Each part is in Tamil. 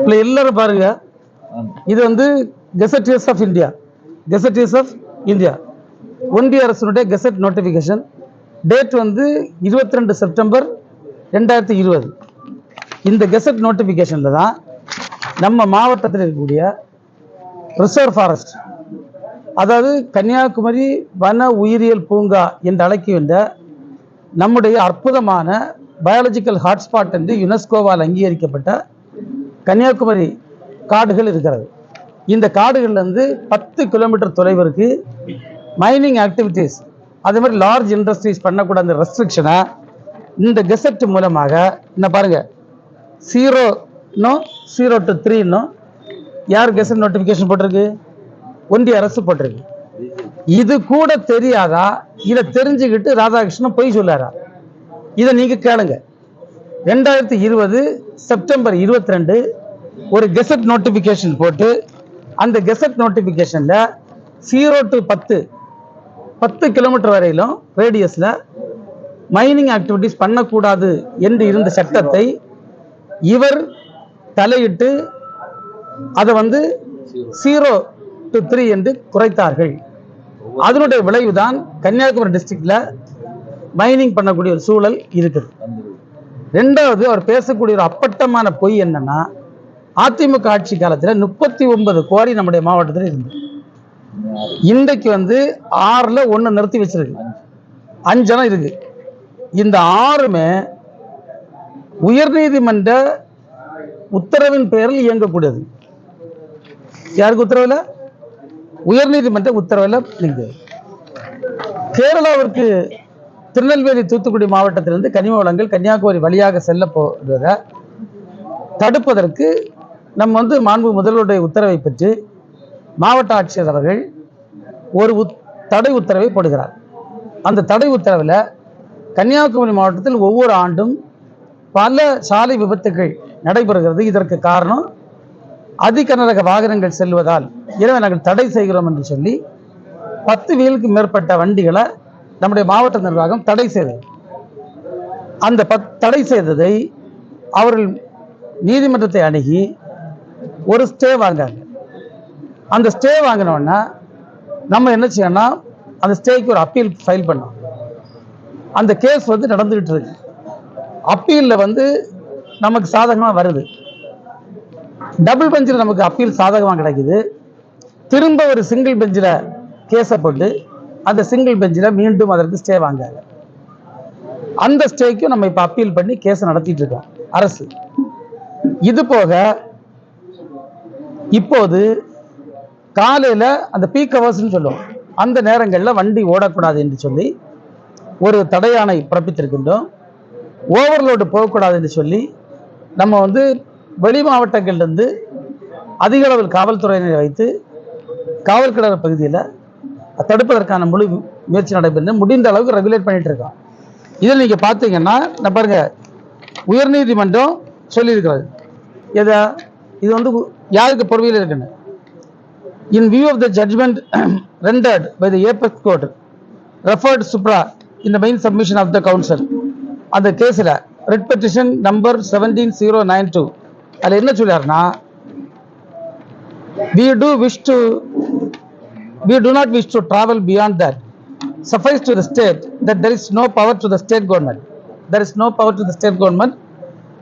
இல்லை எல்லாரும் பாருங்க. இது வந்து gazetteers of India gazetteers of India ஒன்றிய அரசினுடைய கெசட் நோட்டிஃபிகேஷன் டேட் வந்து இருபத்தி ரெண்டு செப்டம்பர் ரெண்டாயிரத்தி இருபது. இந்த கெசட் நோட்டிஃபிகேஷனில் தான் நம்ம மாவட்டத்தில் இருக்கக்கூடிய ரிசர்வ் ஃபாரஸ்ட் அதாவது கன்னியாகுமரி வன உயிரியல் பூங்கா என்று அழைக்கின்ற நம்முடைய அற்புதமான பயாலஜிக்கல் ஹாட்ஸ்பாட் என்று யுனெஸ்கோவால் அங்கீகரிக்கப்பட்ட கன்னியாகுமரி காடுகள் இருக்கிறது. இந்த காடுகள்லேருந்து பத்து கிலோமீட்டர் தொலைவிற்கு மைனிங் ஆக்டிவிட்டீஸ் அதே மாதிரி லார்ஜ் இண்டஸ்ட்ரீஸ் பண்ணக்கூடாத அந்த ரெஸ்ட்ரிக்ஷனை இந்த கெசட் மூலமாக என்ன பாருங்கள் ஜீரோ இன்னும் ஜீரோ டு த்ரீன்னும் யார் கெசட் நோட்டிஃபிகேஷன் போட்டிருக்கு? ஒன்றிய அரசு போட்டிருக்கு. இது கூட தெரியாதா? இதை தெரிஞ்சுக்கிட்டு ராதாகிருஷ்ணன் பொய் சொல்லாரா? இதை நீங்கள் கேளுங்க. ரெண்டாயிரத்தி இருபது செப்டம்பர் இருபத்தி ரெண்டு ஒரு கெசட் நோட்டிஃபிகேஷன் போட்டு அந்த கெசட் நோட்டிஃபிகேஷனில் ஜீரோ டு பத்து பத்து கிலோமீட்டர் வரையிலும் ரேடியஸில் மைனிங் ஆக்டிவிட்டீஸ் பண்ணக்கூடாது என்று இருந்த சட்டத்தை இவர் தலையிட்டு அதை வந்து ஜீரோ டு த்ரீ என்று குறைத்தார்கள். அதனுடைய விளைவுதான் கன்னியாகுமரி டிஸ்ட்ரிக்டில் மைனிங் பண்ணக்கூடிய ஒரு சூழல் இருக்குது. ரெண்டாவது அவர் பேசக்கூடிய ஒரு அப்பட்டமான பொய் என்னன்னா அதிமுக ஆட்சி காலத்தில் முப்பத்தி ஒன்பது கோரி நம்முடைய மாவட்டத்தில் இருந்தது. இன்றைக்கு வந்து ஆறுல ஒன்று நிறுத்தி வச்சிருக்கு. அஞ்சனம் இருக்கு. இந்த ஆறுமே உயர்நீதிமன்ற உத்தரவின் பெயரில் இயங்கக்கூடியது. யாருக்கு உத்தரவில் உயர்நீதிமன்ற உத்தரவில் நீங்கள் கேரளாவிற்கு திருநெல்வேலி தூத்துக்குடி மாவட்டத்திலிருந்து கனிம வளங்கள் கன்னியாகுமரி வழியாக செல்ல போவதை தடுப்பதற்கு நம்ம வந்து மாண்பு முதல்வருடைய உத்தரவை பெற்று மாவட்ட ஆட்சியர் அவர்கள் ஒரு உத் தடை உத்தரவை போடுகிறார். அந்த தடை உத்தரவில் கன்னியாகுமரி மாவட்டத்தில் ஒவ்வொரு ஆண்டும் பல சாலை விபத்துகள் நடைபெறுகிறது. இதற்கு காரணம் அதிகனரக வாகனங்கள் செல்வதால் இரவு நாங்கள் தடை செய்கிறோம் என்று சொல்லி பத்து வீலுக்கு மேற்பட்ட வண்டிகளை நம்முடைய மாவட்ட நிர்வாகம் தடை செய்தது. அந்த பத் தடை செய்ததை அவர்கள் நீதிமன்றத்தை அணுகி ஒரு ஸ்டே வாங்காங்க அந்த ஸ்டே வாங்கினோன்னா நம்ம என்ன செய்யணும்னா அந்த ஸ்டேக்கு ஒரு அப்பீல் ஃபைல் பண்ணோம். அந்த கேஸ் வந்து நடந்துகிட்டு இருக்கு. அப்பீலில் வந்து நமக்கு சாதகமாக வருது. டபுள் பெஞ்சில் நமக்கு அப்பீல் சாதகமாக கிடைக்குது. திரும்ப ஒரு சிங்கிள் பெஞ்சில் கேஸை போட்டு அந்த சிங்கிள் பெஞ்சில் மீண்டும் அதற்கு ஸ்டே வாங்காங்க அந்த ஸ்டேக்கும் நம்ம இப்போ அப்பீல் பண்ணி கேஸை நடத்திட்டு இருக்கோம் அரசு. இது போக இப்போது காலையில் அந்த பீக் ஹவர்ஸ்ன்னு சொல்லுவோம் அந்த நேரங்களில் வண்டி ஓடக்கூடாது என்று சொல்லி ஒரு தடையானை பிறப்பித்திருக்கின்றோம். ஓவர்லோடு போகக்கூடாது என்று சொல்லி நம்ம வந்து வெளி மாவட்டங்கள்லேருந்து அதிக அளவில் காவல்துறையினரை வைத்து காவல் பகுதியில் தடுப்பதற்கான முழு முயற்சி நடைபெற்று முடிந்த அளவுக்கு ரெகுலேட் பண்ணிட்டு இருக்கோம் இதில் நீங்கள் பார்த்தீங்கன்னா நான் பாருங்க உயர்நீதிமன்றம் சொல்லியிருக்கிறது. எதை? இது வந்து யாருக்கு பொறுமையில் இருக்குன்னு? In view of the judgment rendered by the apex court referred supra இந்த main submission of the council அந்த கேஸில் writ petition number seventeen zero nine two அதில் என்ன சொல்லியாருன்னா we do wish to we do not wish to travel beyond that suffice to the state that there is no power to the state government there is no power to the state government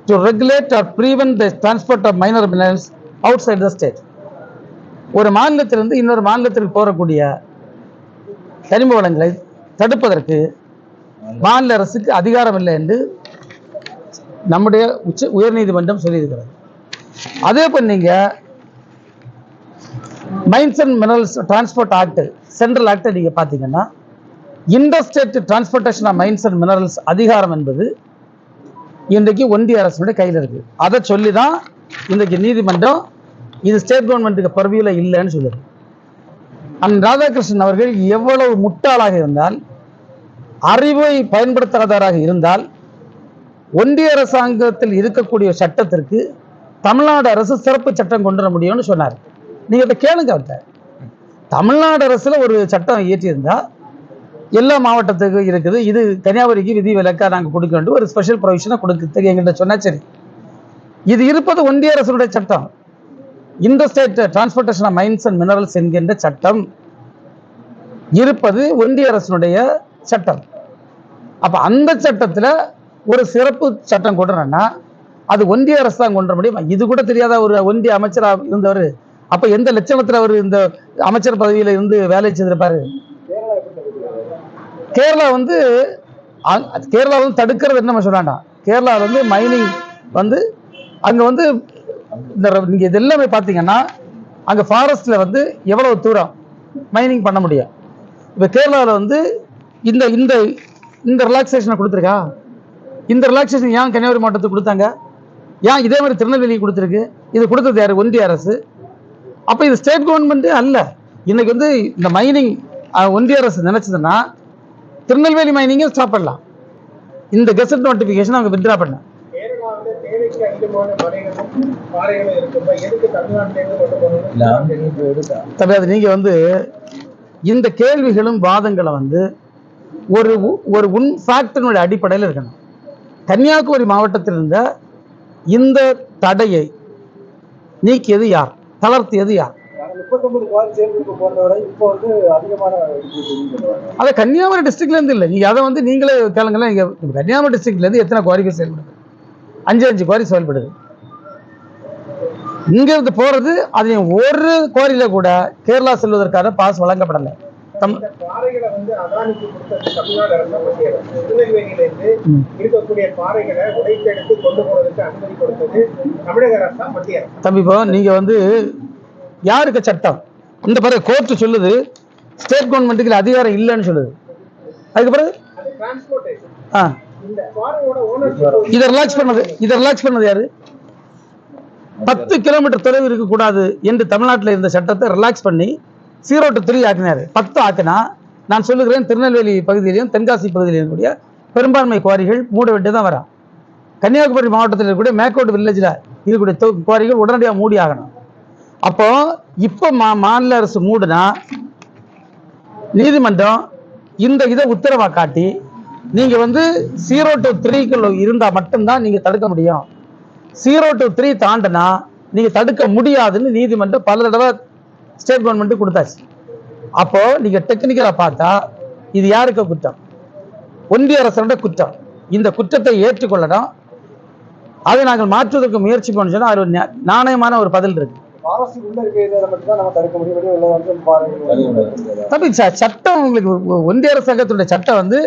to regulate or prevent the transport of minor minerals outside the state ஒரு மாநிலத்திலிருந்து இன்னொரு மாநிலத்திற்கு போகக்கூடிய கனிம வளங்களை தடுப்பதற்கு மாநில அரசுக்கு அதிகாரம் இல்லை என்று நம்முடைய உச்ச உயர்நீதிமன்றம் சொல்லியிருக்கிறது அதே போல் நீங்கள் mines and minerals transport act central ஆக்டை நீங்கள் பார்த்தீங்கன்னா interstate transportation of mines and minerals அதிகாரம் என்பது இன்றைக்கு ஒன்றிய அரசுடைய கையில் இருக்குது அதை சொல்லி தான் இன்றைக்கு நீதிமன்றம் இது ஸ்டேட் கவர்மெண்ட்டுக்கு பர்வியில் இல்லைன்னு சொல்லுது. அண்ட் ராதாகிருஷ்ணன் அவர்கள் எவ்வளவு முட்டாளாக இருந்தால் அறிவை பயன்படுத்தாதவராக இருந்தால் ஒன்றிய அரசாங்கத்தில் இருக்கக்கூடிய சட்டத்திற்கு தமிழ்நாடு அரசு சிறப்பு சட்டம் கொண்டு வர முடியும்னு சொன்னார். நீங்கள் கேளுங்க அவர்கிட்ட தமிழ்நாடு அரசில் ஒரு சட்டம் இயற்றியிருந்தா எல்லா மாவட்டத்துக்கும் இருக்குது. இது கன்னியாகுமரிக்கு விதி விலக்கா நாங்கள் கொடுக்க வேண்டும் ஒரு ஸ்பெஷல் ப்ரொவிஷனை கொடுக்கறதுக்கு எங்கள்கிட்ட சொன்னால் சரி. இது இருப்பது ஒன்றிய அரசுடைய சட்டம். Interstate transportation of mines and minerals என்கின்ற சட்டம் இருப்பது ஒன்றிய அரசினுடைய சட்டம். அப்போ அந்த சட்டத்தில் ஒரு சிறப்பு சட்டம் கொண்டுறேன்னா அது ஒன்றிய அரசு தான் கொண்டு முடியும்? இது கூட தெரியாத ஒரு ஒன்றிய அமைச்சராக இருந்தவர் அப்ப எந்த லட்சணத்துல அவர் இந்த அமைச்சர் பதவியில இருந்து வேலை செய்திருப்பாரு? கேரளா வந்து கேரளா வந்து தடுக்கிறது என்ன நம்ம கேரளா வந்து மைனிங் வந்து அங்க வந்து இந்த நீங்க இது எல்லாமே பார்த்தீங்கன்னா அங்க ஃபாரஸ்ட்ல வந்து எவ்வளவு தூரம் மைனிங் பண்ண முடியும்? இப்போ கேரளாவில் வந்து இந்த இந்த இந்த ரிலாக்ஸேஷனை கொடுத்துருக்கா? இந்த ரிலாக்ஸேஷன் ஏன் கன்னியாகுமரி மாவட்டத்துக்கு கொடுத்தாங்க? ஏன் இதே மாதிரி திருநெல்வேலி கொடுத்துருக்கு? இது கொடுத்தது யார்? ஒன்றிய அரசு. அப்போ இது ஸ்டேட் கவர்மெண்ட்டே அல்ல. இன்னைக்கு வந்து இந்த மைனிங் ஒன்றிய அரசு நினைச்சதுன்னா திருநெல்வேலி மைனிங்கை ஸ்டாப் பண்ணலாம். இந்த கெசட் நோட்டிஃபிகேஷன் அவங்க வித்ரா பண்ண தம்பி அது நீங்க வந்து இந்த கேள்விகளும் வாதங்களை வந்து ஒரு ஒரு உன் ஃபேக்டனுடைய அடிப்படையில் இருக்கணும். கன்னியாகுமரி மாவட்டத்தில் இருந்த இந்த தடையை நீக்கியது யார்? தளர்த்தியது யார்? அதை கன்னியாகுமரி டிஸ்ட்ரிக்ட்ல இருந்து இல்லை. நீங்க அதை வந்து நீங்களே கேளுங்களேன். இங்க கன்னியாகுமரி டிஸ்ட்ரிக்ட்ல இருந்து எத்தனை குவாரிகள் செயல்படுது? அஞ்சு அஞ்சு குவாரி செயல்படுது. இங்க இருந்து போறது அது ஒரு குவாரியில கூட கேரளா செல்வதற்கான பாஸ் வழங்கப்படலை. தம் இந்த பாறைகளை வந்து அதானிக்கு கொடுத்தது தமிழ்நாடு அரசு மத்திய அரசு திருநெல்வேலியிலிருந்து ம். இருக்கக்கூடிய பாறைகளை உடைத்தெடுத்து கொண்டு போறதுக்கு அனுமதி கொடுத்தது தமிழக அரசா மத்திய அரசு தம்பி இப்போ நீங்க வந்து யாருக்கு சட்டம்? இந்த பிறகு கோர்ட் சொல்லுது ஸ்டேட் கவர்மெண்ட்டுக்கு அதிகாரம் இல்லைன்னு சொல்லுது. அதுக்கு பிறகு? ஆ. இந்த பாறையோட ஓனர்ஷிப் இதை ரிலாக்ஸ் பண்ணது இதை ரிலாக்ஸ் பண்ணது யாரு? பத்து கிலோமீட்டர் தொலைவு இருக்கக்கூடாது என்று தமிழ்நாட்டில் இருந்த சட்டத்தை ரிலாக்ஸ் பண்ணி ஜீரோ டு த்ரீ ஆக்கினார். பத்து ஆக்கினா நான் சொல்லுகிறேன் திருநெல்வேலி பகுதியிலையும் தென்காசி பகுதியிலையும் கூடிய பெரும்பான்மை குவாரிகள் மூட வேண்டியதான் வரா கன்னியாகுமரி மாவட்டத்தில் இருக்கக்கூடிய மேக்கோட் வில்லேஜில் இருக்கக்கூடிய குவாரிகள் உடனடியாக மூடி ஆகணும். அப்போ இப்போ மா மாநில அரசு மூடுனா நீதிமன்றம் இந்த இதை உத்தரவா காட்டி நீங்க வந்து ஜீரோ டு த்ரீக்குள்ள இருந்தால் மட்டும்தான் நீங்க தடுக்க முடியும். ஜீரோ டு த்ரீ தாண்டினா நீங்க தடுக்க முடியாதுன்னு நீதிமன்றம் பல தடவை ஸ்டேட் கவர்மெண்ட் கொடுத்தாச்சு. அப்போ நீங்க டெக்னிக்கலா பார்த்தா இது யாருக்கு குற்றம்? ஒன்றிய அரசோட குற்றம். இந்த குற்றத்தை ஏற்றுக்கொள்ளணும். அதை நாங்கள் மாற்றுவதற்கு முயற்சி பண்ண சொன்னா அது நாணயமான ஒரு பதில் இருக்கு. தம்பி சட்டம் உங்களுக்கு ஒன்றிய அரசாங்கத்துடைய சட்டம் வந்து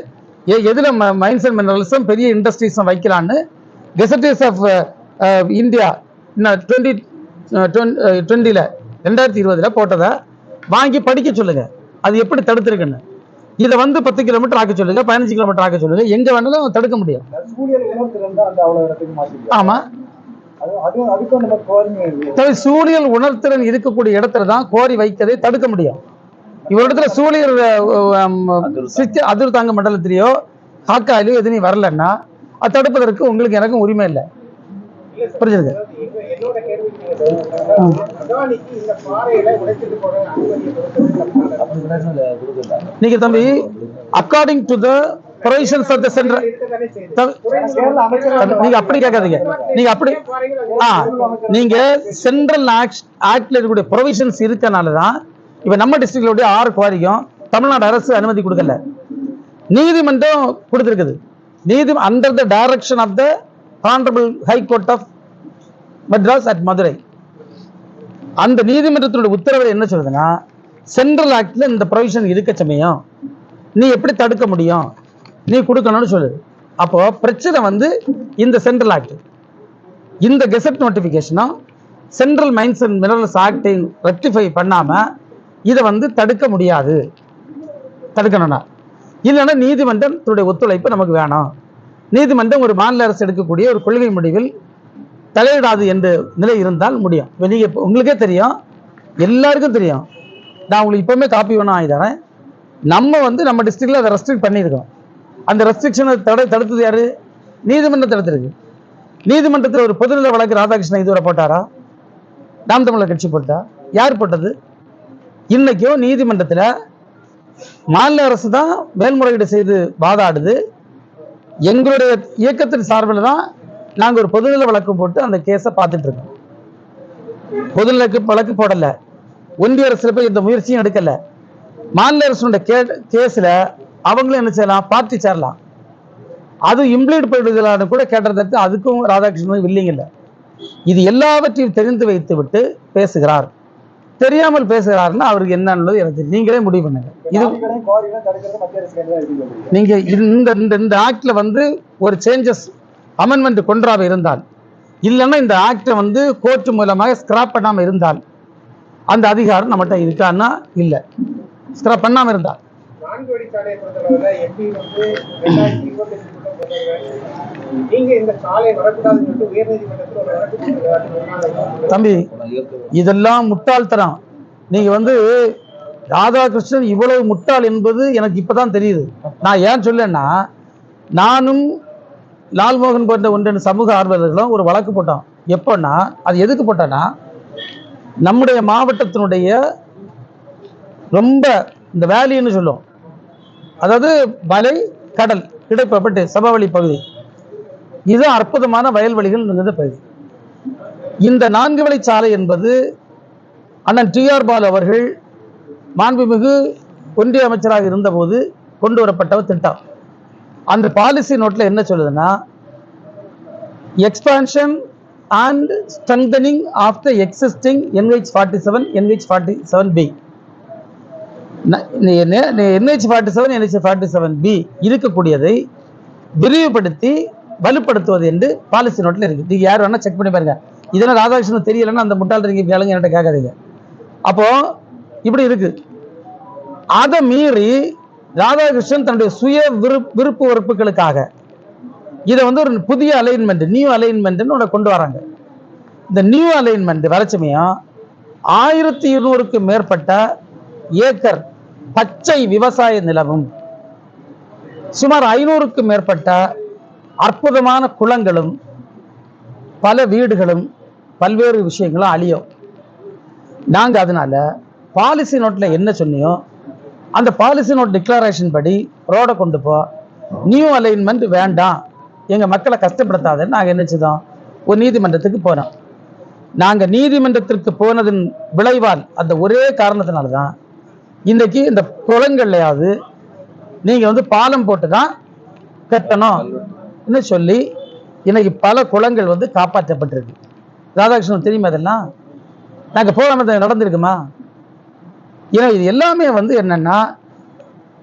எதுல மைன்ஸ் அண்ட் மினரல்ஸும் பெரிய இண்டஸ்ட்ரீஸும் வைக்கலான்னு கெசட்டிஸ் ஆஃப் இந்தியா டுவெண்ட்டி டுவெண்ட்டியில் ரெண்டாயிரத்தி இருபதுல போட்டதை வாங்கி படிக்க சொல்லுங்க. அது எப்படி தடுத்திருக்குன்னு. இதை வந்து பத்து கிலோமீட்டர் ஆக்க சொல்லுங்க பதினஞ்சு கிலோமீட்டர் ஆக்க சொல்லுங்க எங்க வேணாலும் தடுக்க முடியும். ஆமா. சூழியல் உணர்திறன் இருக்கக்கூடிய இடத்துல தான் கோரி வைக்கதை தடுக்க முடியும். இவரிடத்துல சூழியல் சிஸ்ட அதிர் தாங்க. மண்டலத்திலேயோ காக்காயிலையோ எதுவும் வரலன்னா அது தடுப்பதற்கு உங்களுக்கு எனக்கும் உரிமை இல்லை. புரிஞ்சுது நீங்க தம்பி according to the provisions of the central நீங்க அப்படி கேட்காதீங்க. நீங்க அப்படி ஆ நீங்க சென்ட்ரல் ஆக்ட் ஆக்ட்ல இருக்கக்கூடிய ப்ரொவிஷன்ஸ் இருக்கனால தான் இப்ப நம்ம டிஸ்ட்ரிக்ட்லோடைய ஆறு குவாரிக்கும் தமிழ்நாடு அரசு அனுமதி கொடுக்கல. நீதிமன்றம் கொடுத்துருக்குது. நீதி under the direction of the honourable high court of Madras at Madurai அந்த நீதிமன்றத்தினுடைய உத்தரவு என்ன சொல்லுதுன்னா சென்ட்ரல் ஆக்டில் இந்த ப்ரொவிஷன் இருக்க சமயம் நீ எப்படி தடுக்க முடியும்? நீ கொடுக்கணும்னு சொல்லுது அப்போ பிரச்சனை வந்து இந்த சென்ட்ரல் ஆக்ட் இந்த கெசட் நோட்டிஃபிகேஷனும் சென்ட்ரல் மைன்ஸ் அண்ட் மினரல்ஸ் ஆக்டை ரெக்டிஃபை பண்ணாம இதை வந்து தடுக்க முடியாது. தடுக்கணும்னா. இல்லைன்னா நீதிமன்றத்துடைய ஒத்துழைப்பு நமக்கு வேணும். நீதிமன்றம் ஒரு மாநில அரசு எடுக்கக்கூடிய ஒரு கொள்கை முடிவில் தலையிடாது என்ற நிலை இருந்தால் முடியும். இப்போ நீங்கள் இப்போ உங்களுக்கே தெரியும். எல்லாருக்கும் தெரியும். நான் உங்களுக்கு இப்போவுமே காப்பி வேணும் ஆகி தரேன். நம்ம வந்து நம்ம டிஸ்ட்ரிக்டில் அதை ரெஸ்ட்ரிக்ட் பண்ணியிருக்கோம். அந்த ரெஸ்ட்ரிக்ஷனை தடை தடுத்தது யார்? நீதிமன்றம் தடுத்திருக்கு. நீதிமன்றத்தில் ஒரு பொதுநல வழக்கு ராதாகிருஷ்ணன் இதுவரை போட்டாரா? நாம் தமிழர் கட்சி போட்டா யார் போட்டது? இன்னைக்கும் நீதிமன்றத்தில் மாநில அரசு தான் மேல்முறையீடு செய்து வாதாடுது. எங்களுடைய இயக்கத்தின் சார்பில் தான் நாங்கள் ஒரு பொதுநல வழக்கு போட்டு அந்த கேஸை பார்த்துட்டு இருக்கோம். பொதுநலக்கு வழக்கு போடல. ஒன்றிய அரசுல போய் இந்த முயற்சியும் எடுக்கல. மாநில அரசுடைய கே கேஸில் அவங்களும் என்ன செய்யலாம்? பார்ட்டி சேரலாம். அது இம்ப்ளீட் பண்ணுறதுலான்னு கூட கேட்டதற்கு அதுக்கும் ராதாகிருஷ்ணன் இல்லைங்கல்ல இது எல்லாவற்றையும் தெரிந்து வைத்து விட்டு பேசுகிறார். தெரியாமல் பேசுகிறாருன்னா அவருக்கு என்னன்றது எனக்கு. நீங்களே முடிவு பண்ணுங்க. இது அரசு. நீங்க இந்த இந்த இந்த ஆக்ட்ல வந்து ஒரு சேஞ்சஸ் அமெண்ட்மெண்ட் கொன்றாம இருந்தால். இல்லைன்னா இந்த ஆக்டை வந்து கோர்ட் மூலமாக ஸ்கிராப் பண்ணாம இருந்தால். அந்த அதிகாரம் நம்மகிட்ட இருக்கான்னா இல்லை. ஸ்கிராப் பண்ணாம இருந்தால். கொண்டு தம்பி இதெல்லாம் முட்டாள்தனம். நீங்க வந்து ராதாகிருஷ்ணன் இவ்வளவு முட்டாள் என்பது எனக்கு இப்பதான் தெரியுது. நான் ஏன் சொல்லேன்னா நானும் லால்மோகன் போன்ற ஒன்றின் சமூக ஆர்வலர்களும் ஒரு வழக்கு போட்டோம். எப்போன்னா அது எதுக்கு போட்டோன்னா நம்முடைய மாவட்டத்தினுடைய ரொம்ப இந்த வேலின்னு சொல்லும் அதாவது மலை கடல் கிடைப்பட்டு சபவழி பகுதி. இது அற்புதமான வயல்வெளிகள் நிறைந்த பகுதி. இந்த நான்கு வழிச்சாலை என்பது அண்ணன் டிஆர் பாலு அவர்கள் மாண்புமிகு ஒன்றிய அமைச்சராக இருந்தபோது கொண்டு வரப்பட்ட ஒரு திட்டம். அந்த பாலிசி நோட்டில் என்ன சொல்லுதுன்னா expansion and strengthening of the existing NH forty seven NH forty seven B NH forty seven NH forty seven B இருக்கக்கூடியதை விரிவுபடுத்தி வலுப்படுத்துவது என்று பாலிசி நோட்டில் இருக்குது நீங்கள் யார் வேணால் செக் பண்ணி பாருங்க. இதெல்லாம் ராதாகிருஷ்ணன் தெரியலன்னா அந்த முட்டாள் இருக்கீங்க கேளுங்க என்கிட்ட கேட்காதீங்க. அப்போது இப்படி இருக்குது அதை மீறி ராதாகிருஷ்ணன் தன்னுடைய சுய விருப் விருப்பு வெறுப்புகளுக்காக இதை வந்து ஒரு புதிய அலைன்மெண்ட் நியூ அலைன்மெண்ட்னு ஒன்று கொண்டு வராங்க. இந்த நியூ அலைன்மெண்ட் வளர்ச்சிமையும் ஆயிரத்தி இருநூறுக்கு மேற்பட்ட ஏக்கர் பச்சை விவசாய நிலமும் சுமார் ஐநூறுக்கும் மேற்பட்ட அற்புதமான குளங்களும் பல வீடுகளும் பல்வேறு விஷயங்களும் அழியும். நாங்கள் அதனால பாலிசி நோட்டில் என்ன சொன்னியோ அந்த பாலிசினோட டிக்ளரேஷன் படி ரோடை கொண்டு போ. நியூ அலைன்மெண்ட் வேண்டாம். எங்கள் மக்களை கஷ்டப்படுத்தாதுன்னு நாங்கள் என்ன செய்தோம்? ஒரு நீதிமன்றத்துக்கு போனோம். நாங்கள் நீதிமன்றத்திற்கு போனதன் விளைவால் அந்த ஒரே காரணத்தினால தான் இன்றைக்கு இந்த குளங்கள்லையாவது நீங்கள் வந்து பாலம் போட்டு தான் கட்டணும்னு சொல்லி இன்றைக்கி பல குளங்கள் வந்து காப்பாற்றப்பட்டிருக்கு. ராதாகிருஷ்ணன் தெரியுமா அதெல்லாம் நாங்கள் போகாம நடந்திருக்குமா? ஏன்னா இது எல்லாமே வந்து என்னன்னா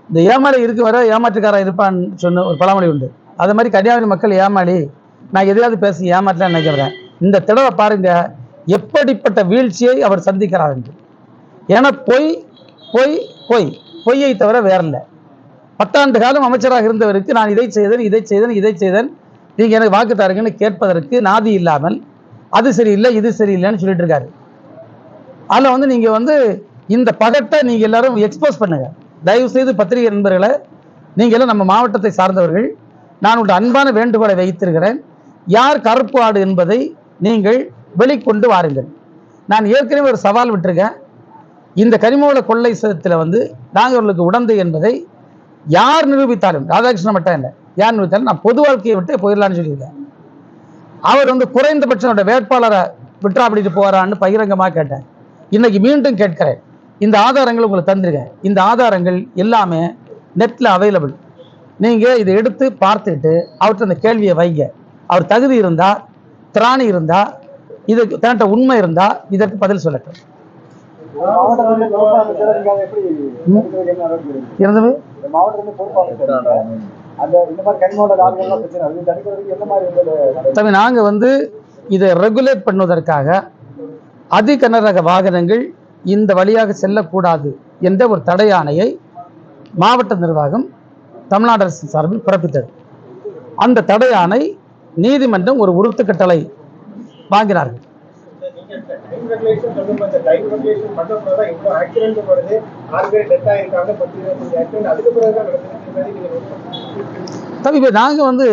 இந்த ஏமாளி இருக்க வர ஏமாற்றுக்காரன் இருப்பான்னு சொன்ன ஒரு பழமொழி உண்டு. அது மாதிரி கன்னியாகுமரி மக்கள் ஏமாளி நான் எதையாவது பேசி ஏமாற்றலாம் நினைக்கிறேன். இந்த தடவை பாருங்க எப்படிப்பட்ட வீழ்ச்சியை அவர் சந்திக்கிறார் என்று. ஏன்னா பொய் பொய் பொய். பொய்யை தவிர வேற இல்லை பத்தாண்டு காலம் அமைச்சராக இருந்தவருக்கு நான் இதை செய்தேன் இதை செய்தேன் இதை செய்தேன். நீங்கள் எனக்கு வாக்கு தாருங்கன்னு கேட்பதற்கு நாதி இல்லாமல் அது சரியில்லை இது சரியில்லைன்னு சொல்லிட்டு இருக்காரு. அதில் வந்து நீங்கள் வந்து இந்த பதட்டை நீங்கள் எல்லாரும் எக்ஸ்போஸ் பண்ணுங்க. தயவு செய்து பத்திரிகை நண்பர்களை நீங்கள் எல்லாம் நம்ம மாவட்டத்தை சார்ந்தவர்கள் நான் உங்கள் அன்பான வேண்டுகோளை வைத்திருக்கிறேன். யார் கருப்பு ஆடு என்பதை நீங்கள் வெளிக்கொண்டு வாருங்கள். நான் ஏற்கனவே ஒரு சவால் விட்டிருக்கேன். இந்த கனிமவள கொள்ளை சதத்தில் வந்து நாங்கள் உடந்தை என்பதை யார் நிரூபித்தாலும் ராதாகிருஷ்ணன் மட்டும் இல்லை யார் நிரூபித்தாலும் நான் பொது வாழ்க்கையை விட்டு போயிடலான்னு சொல்லியிருக்கேன். அவர் வந்து குறைந்தபட்சம் வேட்பாளரை விட்டா அப்படிட்டு போகிறான்னு பகிரங்கமாக கேட்டேன். இன்னைக்கு மீண்டும் கேட்கிறேன். இந்த ஆதாரங்கள் உங்களுக்கு தந்திருக்கேன். இந்த ஆதாரங்கள் எல்லாமே நெட்டில் அவைலபிள் நீங்கள் இதை எடுத்து பார்த்துட்டு அவர்கிட்ட அந்த கேள்வியை வைங்க. அவர் தகுதி இருந்தால் திராணி இருந்தால் இது தன்கிட்ட உண்மை இருந்தால் இதற்கு பதில் சொல்லட்டும். இருந்தது தம்பி நாங்கள் வந்து இதை ரெகுலேட் பண்ணுவதற்காக அதிகனரக வாகனங்கள் இந்த வழியாக செல்லக்கூடாது என்ற ஒரு தடையானையை மாவட்ட நிர்வாகம் தமிழ்நாடு அரசு சார்பில் பிறப்பித்தது. அந்த தடையானை நீதிமன்றம் ஒரு உறுத்து கட்டளை வாங்கினார்கள். டைம் இப்போ நாங்கள் வந்து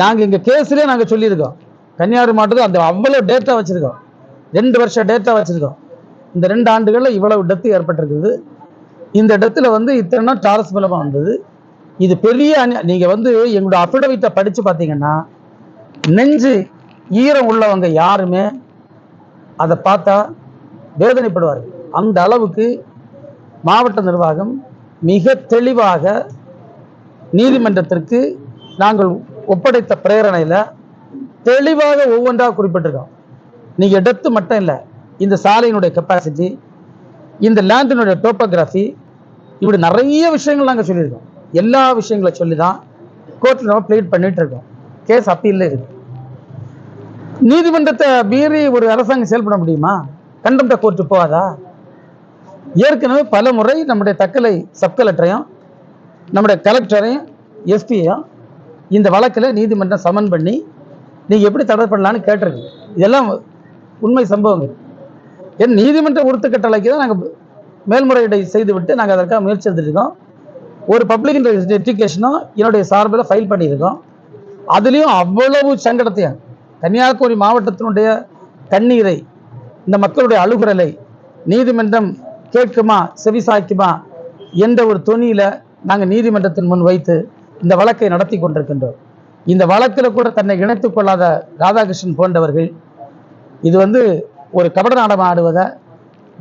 நாங்கள் இங்கே கேஸ்லேயே நாங்கள் சொல்லியிருக்கோம். கன்னியாகுமரி மாவட்டத்தில் அந்த அவ்வளோ டேட்டா வச்சுருக்கோம். ரெண்டு வருஷம் டேட்டா வச்சுருக்கோம். இந்த ரெண்டு ஆண்டுகளில் இவ்வளவு டெத்து ஏற்பட்டிருக்குது. இந்த இடத்துல வந்து இத்தனை டாரஸ் மூலமாக வந்தது. இது பெரிய நீங்கள் வந்து எங்களோட அஃபிடவிட்டை படித்து பார்த்தீங்கன்னா நெஞ்சு ஈரம் உள்ளவங்க யாருமே அதை பார்த்தா வேதனைப்படுவார்கள். அந்த அளவுக்கு மாவட்ட நிர்வாகம் மிக தெளிவாக நீதிமன்றத்திற்கு நாங்கள் ஒப்படைத்த பிரேரணையில் தெளிவாக ஒவ்வொன்றாக குறிப்பிட்டிருக்கோம். நீங்கள் இடத்து மட்டும் இல்லை இந்த சாலையினுடைய கெப்பாசிட்டி இந்த லேண்டினுடைய டோப்போகிராஃபி இப்படி நிறைய விஷயங்கள் நாங்கள் சொல்லியிருக்கோம். எல்லா விஷயங்களை சொல்லி தான் கோர்ட்டில் நம்ம ப்ளீட் பண்ணிட்டு இருக்கோம். கேஸ் அப்பீல்ல இருக்கு நீதிமன்றத்தை மீறி ஒரு அரசாங்கம் செயல்பட முடியுமா? கண்டம்ட கோர்ட்டு போகாதா? ஏற்கனவே பல முறை நம்முடைய தக்கலை சப் கலெக்டரையும் நம்முடைய கலெக்டரையும் எஸ்பியையும் இந்த வழக்கில் நீதிமன்றம் சமன் பண்ணி நீங்கள் எப்படி தடை பண்ணலான்னு கேட்டிருக்கு இதெல்லாம் உண்மை சம்பவங்கள். என் நீதிமன்ற உறுத்து கட்டளைக்கு தான் நாங்கள் மேல்முறையீடை செய்துவிட்டு நாங்கள் அதற்காக முயற்சி எடுத்துருக்கோம் ஒரு பப்ளிக் எஜுகேஷனும் என்னுடைய சார்பில் ஃபைல் பண்ணியிருக்கோம். அதுலேயும் அவ்வளவு சங்கடத்தையும் கன்னியாகுமரி மாவட்டத்தினுடைய கண்ணீரை இந்த மக்களுடைய அழுகுரலை நீதிமன்றம் கேட்குமா செவிசாய்க்குமா என்ற ஒரு துணியில் நாங்கள் நீதிமன்றத்தின் முன் வைத்து இந்த வழக்கை நடத்தி கொண்டிருக்கின்றோம். இந்த வழக்கில் கூட தன்னை இணைத்துக் கொள்ளாத ராதாகிருஷ்ணன் போன்றவர்கள் இது வந்து ஒரு கபட நாடகம் ஆடுவதை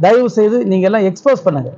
தயவு செய்து நீங்கள் எல்லாம் எக்ஸ்போஸ் பண்ணுங்க.